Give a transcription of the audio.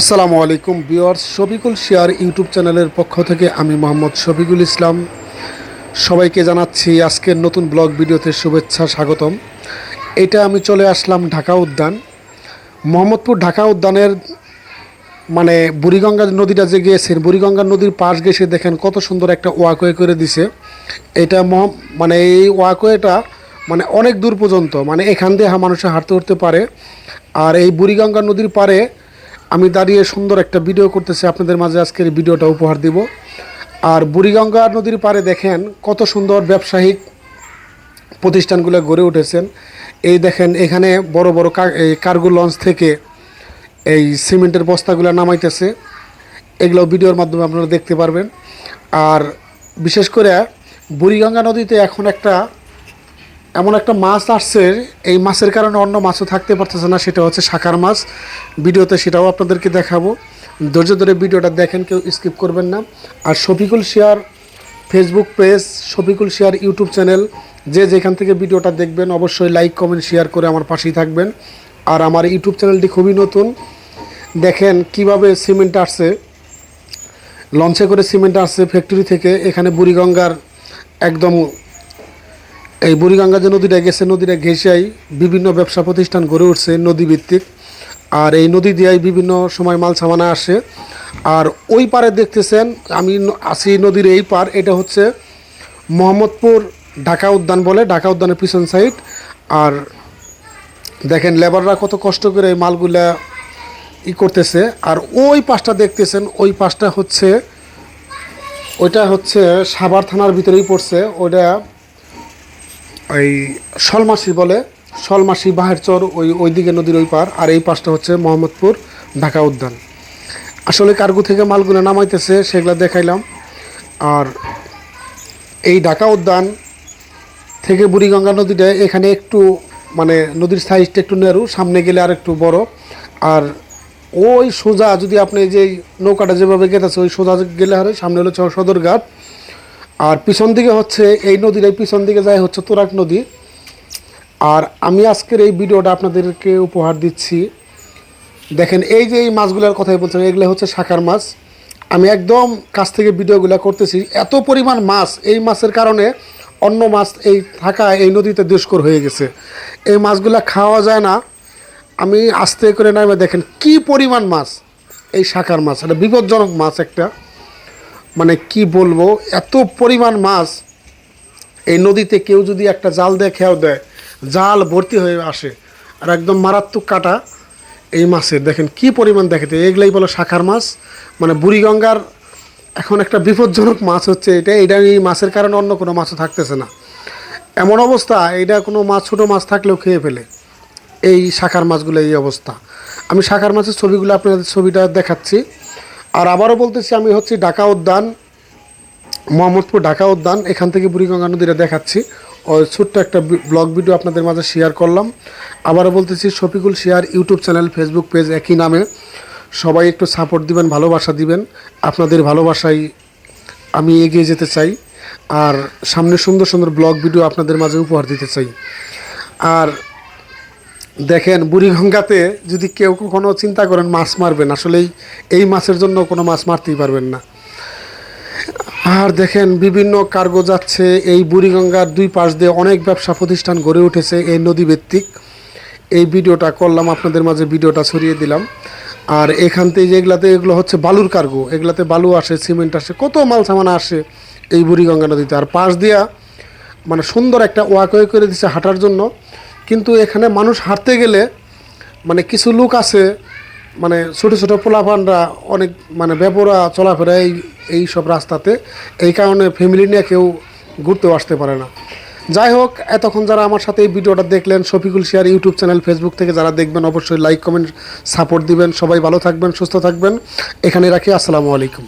আসসালামু আলাইকুম বিওয়ার্স শফিকুল শেয়ার ইউটিউব চ্যানেলের পক্ষ থেকে আমি মোহাম্মদ শফিকুল ইসলাম। সবাইকে জানাচ্ছি আজকের নতুন ব্লগ ভিডিওতে শুভেচ্ছা, স্বাগতম। এটা আমি চলে আসলাম ঢাকা উদ্যান। মোহাম্মদপুর ঢাকা উদ্যানের মানে বুড়িগঙ্গা নদীটা যে গিয়েছেন, বুড়িগঙ্গা নদীর পাশ গেছে দেখেন কত সুন্দর একটা ওয়াকওয়ে করে দিছে। এটা মানে এই ওয়াকওয়েটা মানে অনেক দূর পর্যন্ত মানে এখান দিয়ে মানুষে হাঁটতে উঠতে পারে। আর এই বুড়িগঙ্গা নদীর পারে আমি দাঁড়িয়ে সুন্দর একটা ভিডিও করতেছি। আপনাদের মাঝে আজকের ভিডিওটা উপহার দিব। আর বুড়িগঙ্গা নদীর পারে দেখেন কত সুন্দর ব্যবসায়িক প্রতিষ্ঠানগুলো গড়ে উঠেছেন। এই দেখেন, এখানে বড় বড় কার্গো লঞ্চ থেকে এই সিমেন্টের বস্তাগুলো নামাইতেছে। এগুলো ভিডিওর মাধ্যমে আপনারা দেখতে পারবেন। আর বিশেষ করে বুড়িগঙ্গা নদীতে এখন একটা এমন একটা মাছ আসছে, এই মাছের কারণে অন্য মাছও থাকতে পারতেছে না, সেটা হচ্ছে শাকার মাছ। ভিডিওতে সেটাও আপনাদেরকে দেখাবো। ধৈর্য ধরে ভিডিওটা দেখেন, কেউ স্কিপ করবেন না। আর Shafiqul share Facebook page Shafiqul share YouTube channel যে যেখান থেকে ভিডিওটা দেখবেন, অবশ্যই লাইক কমেন্ট শেয়ার করে আমার পাশেই থাকবেন। আর আমার ইউটিউব চ্যানেলটি খুবই নতুন। দেখেন কীভাবে সিমেন্ট আসছে। লঞ্চে করে সিমেন্ট আসছে ফ্যাক্টরি থেকে, এখানে বুড়িগঙ্গার একদম এই বুড়িগঙ্গা যে নদীটা গেছে, নদীটা ঘেঁষাই বিভিন্ন ব্যবসা প্রতিষ্ঠান গড়ে উঠছে নদীভিত্তিক। আর এই নদী দিয়াই বিভিন্ন সময় মাল সামানা আসে। আর ওই পারে দেখতেছেন, আমি আছি নদীর এই পার, এটা হচ্ছে মোহাম্মদপুর ঢাকা উদ্যান বলে, ঢাকা উদ্যানের পিছন সাইড। আর দেখেন, লেবাররা কত কষ্ট করে এই মালগুলা ই করতেছে। আর ওই পাশটা দেখতেছেন, ওই পাশটা হচ্ছে, ওইটা হচ্ছে সাভার থানার ভিতরেই পড়ছে। ওইটা ওই শলমাসি বলে, শলমাসি বাহের চর ওই ওইদিকে নদীর ওই পার, আর এই পাশটা হচ্ছে মোহাম্মদপুর ঢাকা উদ্যান। আসলে কার্গো থেকে মালগুলো নামাইতেছে, সেগুলো দেখাইলাম। আর এই ঢাকা উদ্যান থেকে বুড়িগঙ্গা নদীটা এখানে একটু মানে নদীর সাইজটা একটু নেরু, সামনে গেলে আর একটু বড়। আর ওই সোজা যদি আপনি যে নৌকাটা যেভাবে গেতেছে, ওই সোজা গেলে হারে সামনে হলো সদরঘাট। আর পিছন দিকে হচ্ছে, এই নদীর এই পিছন দিকে যায় হচ্ছে তোরাক নদী। আর আমি আজকের এই ভিডিওটা আপনাদেরকে উপহার দিচ্ছি। দেখেন, এই যে এই মাছগুলোর কথাই বলছিলাম এগুলো হচ্ছে শাখার মাছ। আমি একদম কাছ থেকে ভিডিওগুলো করতেছি। এত পরিমাণ মাছ, এই মাছের কারণে অন্য মাছ এই থাকা এই নদীতে দুষ্কর হয়ে গেছে। এই মাছগুলো খাওয়া যায় না। আমি আস্তে করে নামে দেখেন, কি পরিমাণ মাছ, এই শাখার মাছ। এটা বিপজ্জনক মাছ একটা। মানে কি বলব, এত পরিমাণ মাছ এই নদীতে কেউ যদি একটা জাল দেয় খেয়াও দেয়, জাল ভর্তি হয়ে আসে, আর একদম মারাত্মক কাটা এই মাছের। দেখেন কি পরিমাণ দেখেতে এগুলাই বলো শাখার মাছ মানে বুড়িগঙ্গার এখন একটা বিপজ্জনক মাছ হচ্ছে এটা এটা এই মাছের কারণে অন্য কোনো মাছও থাকতেছে না। এমন অবস্থা, এটা কোনো মাছ, ছোটো মাছ থাকলেও খেয়ে ফেলে এই শাখার মাছগুলো, এই অবস্থা। আমি শাখার মাছের ছবিগুলো আপনাদের ছবিটা দেখাচ্ছি। আর আবারও বলতেছি, আমি হচ্ছে ঢাকা উদ্যান, মোহাম্মদপুর ঢাকা উদ্যান, এখান থেকে বুড়িগঙ্গা নদীটা দেখাচ্ছি। ওই ছোট্ট একটা ব্লগ ভিডিও আপনাদের মাঝে শেয়ার করলাম। আবারও বলতেছি, Shafiqul share YouTube channel Facebook page একই নামে। সবাই একটু সাপোর্ট দিবেন, ভালোবাসা দিবেন। আপনাদের ভালোবাসায় আমি এগিয়ে যেতে চাই। আর সামনে সুন্দর সুন্দর ব্লগ ভিডিও আপনাদের মাঝে উপহার দিতে চাই। আর দেখেন, বুড়িগঙ্গাতে যদি কেউ কখনো চিন্তা করেন মাছ মারবেন, আসলেই এই মাছের জন্য কোনো মাছ মারতেই পারবেন না। আর দেখেন, বিভিন্ন কার্গো যাচ্ছে, এই বুড়িগঙ্গার দুই পাশ দিয়ে অনেক ব্যবসা প্রতিষ্ঠান গড়ে উঠেছে এই নদী ভিত্তিক এই ভিডিওটা করলাম, আপনাদের মাঝে ভিডিওটা ছড়িয়ে দিলাম। আর এখান থেকে যেগুলাতে এগুলো হচ্ছে বালুর কার্গো। এগুলাতে বালু আসে, সিমেন্ট আসে, কত মাল সামানা আসে এই বুড়িগঙ্গা নদীতে। আর পাশ দিয়া মানে সুন্দর একটা ওয়াকওয়ে করে দিচ্ছে হাঁটার জন্য। কিন্তু এখানে মানুষ হাঁটতে গেলে মানে কিছু লোক আছে মানে ছোটো ছোটো পোলাপানরা অনেক মানে বেপরা চলাফেরা এই এই সব রাস্তাতে, এই কারণে ফ্যামিলি নিয়ে কেউ ঘুরতেও আসতে পারে না। যাই হোক, এতক্ষণ যারা আমার সাথে এই ভিডিওটা দেখলেন, Shafiqul share YouTube channel Facebook থেকে যারা দেখবেন, অবশ্যই লাইক কমেন্ট সাপোর্ট দিবেন। সবাই ভালো থাকবেন, সুস্থ থাকবেন। এখানে রাখি, আসসালামু আলাইকুম।